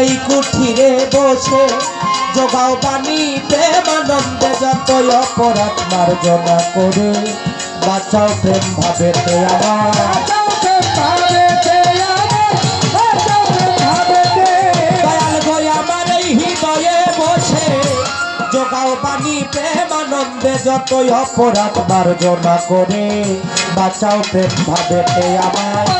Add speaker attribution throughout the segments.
Speaker 1: এই কুঠিরে বসে। যোগাও বাণী প্রেমানন্দে যতই অপরাধ মার্জনা করে। বাঁচাও প্রেম আমার। প্রেমানন্দে যতই অপরাধ মার্জনা করে। বাঁচাও প্রেম ভাবেতে আমার।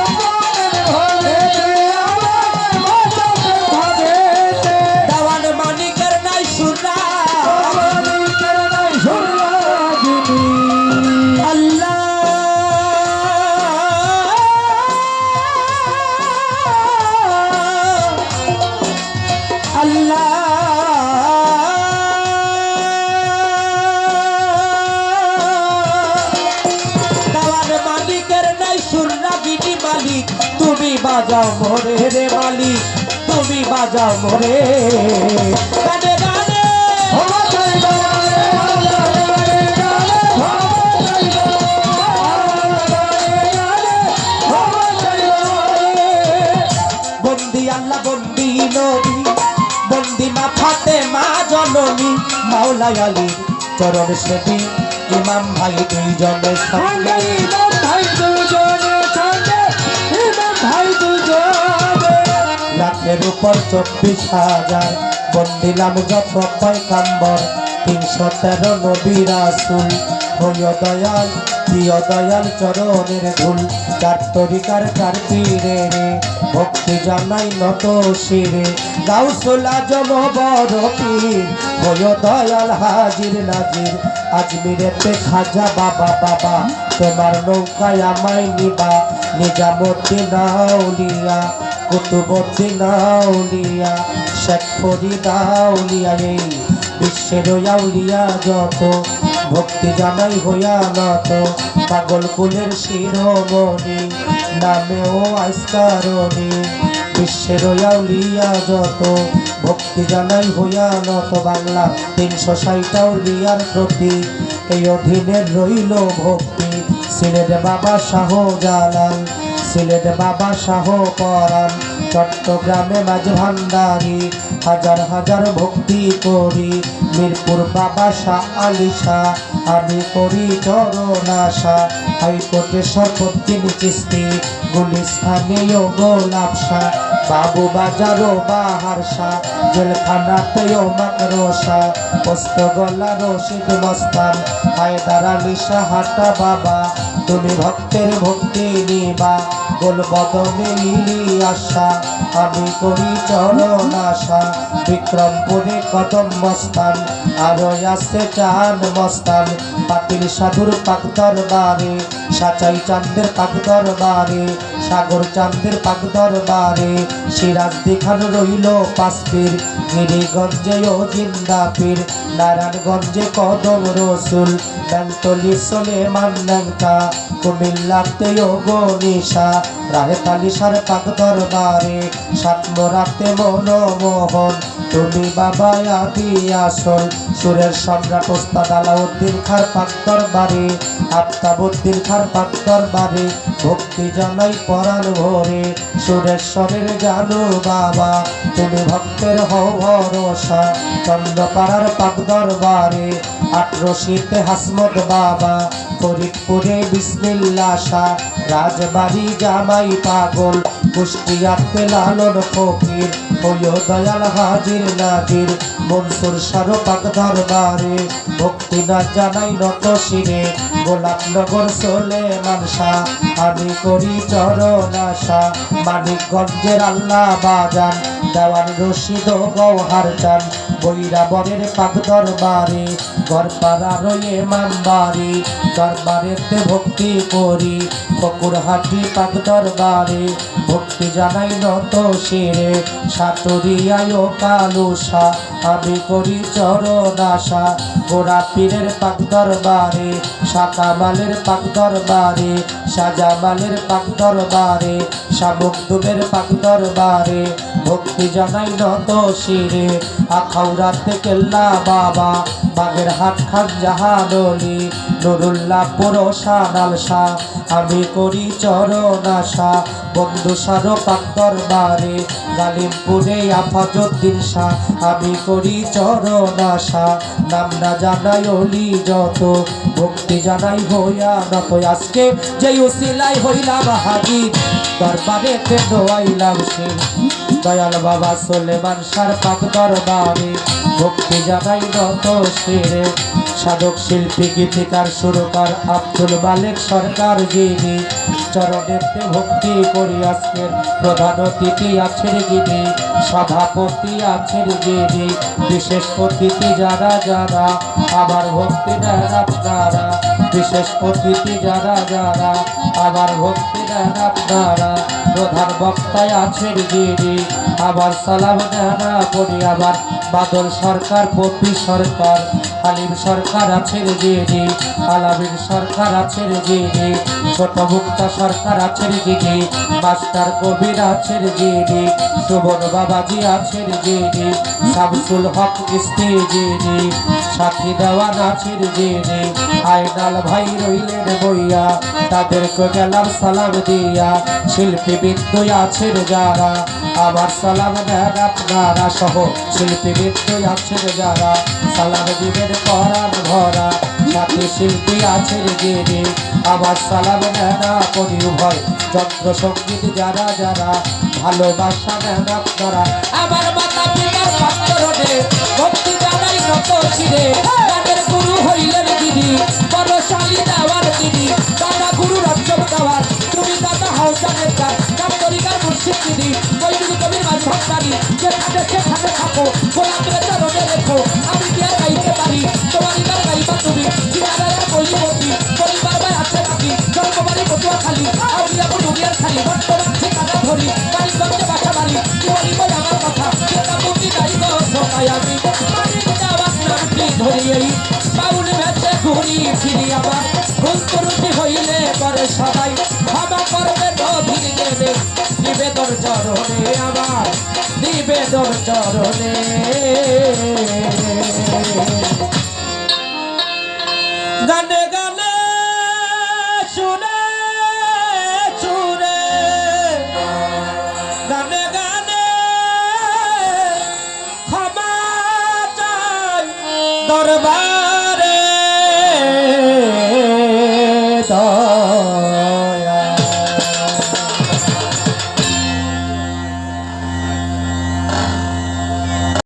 Speaker 1: মালিক, তুমি বাজাও মোরে রে মালিক, তুমি বাজাও মোরে। গানে গানে বন্দি আল্লাহ, বন্দি নবী, বন্দি মা ফাতে মা জননী মাওলাই আলী, চরণ সেবী, ইমাম ভাই দুইজনের সঙ্গে। লাখের উপর চব্বিশ হাজার। বন্দিলাম যত পয়কাম্বর তিনশো তেরো নবী রাসুল। হইয় দয়াল, প্রিয় দয়াল চরণের ধুল চার তরিকার চার পীরে রে, ভক্তি জানাই নত শিরে। গাউসুল আজম বড় পীর হইয় দয়াল হাজির নাজির। আজমিরেতে খাজা বাবা বাবা, তোমার নৌকায় আমায় নিবা। নিজামুদ্দিন আউলিয়া কুতুবুদ্দিন আউলিয়া শেখ ফরিদ আউলিয়া এই বিশ্বের আউলিয়া যত, ভক্তি জানাই হইয়া নত, পাগল কুলের শিরোমণি, নামেও আইসকারণি। বিশ্বের আউলিয়া যত, ভক্তি জানাই হইয়া নত, বাংলা তিনশো ষাট আউলিয়ার প্রতি। এই অধীনে রইল ভক্তি, সিলেট বাবা শাহ জালাল সিলেট বাবা শাহ পরাণ। চট্টগ্রামে মাঝ ভান্ডারি, হাজার হাজার ভক্তি করি। মিরপুর বাবা শাহ আলী শাহ, আমি করি চরণ আশা। হাইকোর্টে সর্বদিন চিস্তি গুলিস্থানীয় গোলাপ শাহ। বাবু বাজারও শাহ, জেলখানাতেও মাকরো শাহ পোস্ত গলা রশিদ মস্তান, হায়দার আলী শাহ হাটা বাবা। তুমি ভক্তের ভক্তি নিবা, গোল বদনে লিলি আশা, আমি করি চরণ আশা, বিক্রমপুরে কদম মস্তান, আরও আছে চান মস্তান, পাতিল সাধুর পাক দরবারে, সাচাই চান্দের পাক দরবারে, সাগর চান্দের পাক দরবারে, সিরাজ দেখান রইল পাসপীর গিরিগঞ্জে ও জিন্দাপীর নারায়ণগঞ্জে কদম রসুল, বেলতলি সোলে মান্নাঙ্কা কুমিল্লাতে ও গনিশা রাহে তালিশার পাক দরবারে সাতমরাতে মনমোহন। তুমি বাবা আদি আসল। সুরের সম্রাট ওস্তাদ আলাউদ্দিন খার পাক দরবারে আফতাবুদ্দিন খার পাক দরবারে ভক্তি জানাই পরাণ ভরে। সুরেশ্বরের জানো বাবা, তুমি ভক্তের হও ভরসা। চন্দ্রপাড়ার পাক দরবারে আটরশিতে হাসমত বাবা, ফরিদপুরে বিসমিল্লা শাহ, রাজবাড়ি জামাই পাগল, কুষ্টিয়াতে লালন ফকির। হইয় দয়াল হাজির নাজির। মনসুর সারো পাক দরবারে, ভক্তি না জানাই নত শিরে, গোলাপনগর সোলে মানসা আমি করি চরণ আশা, মানিকগঞ্জের আল্লাহ বাজান, দেওয়ান রশিদ গৌহার চান বৈরাবরের পাক দরবারে গড়পাড়া রয়ে মামবাড়ি দরবারেতে ভক্তি করি, ফকুরহাটি পাক দরবারে, ভক্তি জানাই নত শিরে, সাতুরিয়ায় কালুসা আমি করি চরণ আশা। গোড়া পীরের পাক দরবারে সাকামালের পাক দরবারে সাজামালের পাক দরবারে শামুকদুবের পাক দরবারে। ভক্তি জানাই নত শিরে আখাউরাতে কেল্লা বাবা, বাগের হাট খান জাহানলি নুরুল্লাহ পুরোশান আলসা আমি করি চরণ আশা, বন্ধু সারো পাক দরবারে গালিমপুরে আফাজুদ্দিন শাহ। আমি করি চরণ আশা, নাম না জানাই অলি যত, ভক্তি জানাই হইয়া নত আজকে যে উসিলাই হইলাম হাজির, দরবারে দোয়াইলাম সে দয়াল বাবা সোলেমান সার পাক দরবারে, ভক্তি জানাই নত সেরে সাধক শিল্পী, গীতিকার, সুরকার আব্দুল মালিক সরকার যিনি চরণেতে ভক্তি করি আজকের প্রধান অতিথি আছেন যিনি, সভাপতি আছেন যিনি, বিশেষ অতিথি যারা যারা আবার ভক্তি দেন আপনারা, বিশেষ অতিথি যারা যারা আবার ভক্তি দেন আপনারা প্রধান বক্তায় আছেন যিনি। আবার সালাম দেনা করি আবার। বাদল সরকার, পপি সরকার, আলিম সরকার আছেন যিনি। আলামিন সরকার আছেন যিনি। ছোট মুক্তা সরকার আছেন যিনি। মাস্টার কবির আছেন যিনি। সুবন বাবাজি আছেন যিনি। শামসুল হক ইস্তি যিনি। সাথী দেওয়ান আছেন যিনি। আয়নাল ভাই রইলেন বইয়া। তাদেরকে গেলাম সালাম দিয়া শিল্পী বিন্দু আছেন যারা। আবার সালাম দেন আপনারা সহ শিল্পী বিন্দু আছেন যারা। সালাম দিবেন পরাণ ভরা সাথে শিল্পী আছেন যিনি। আবার সালাম দেন করি উভয় যন্ত্র সংগীত যারা যারা। ভালোবাসা দেন আপনারা। আমার মাতা পিতার পাত্রনে ভক্তি জানাই নত ছিরে সবাই ক্ষমা করবে নদীর দেবে। নিবেদন চরণে আবার। নিবেদন চরণে দরবার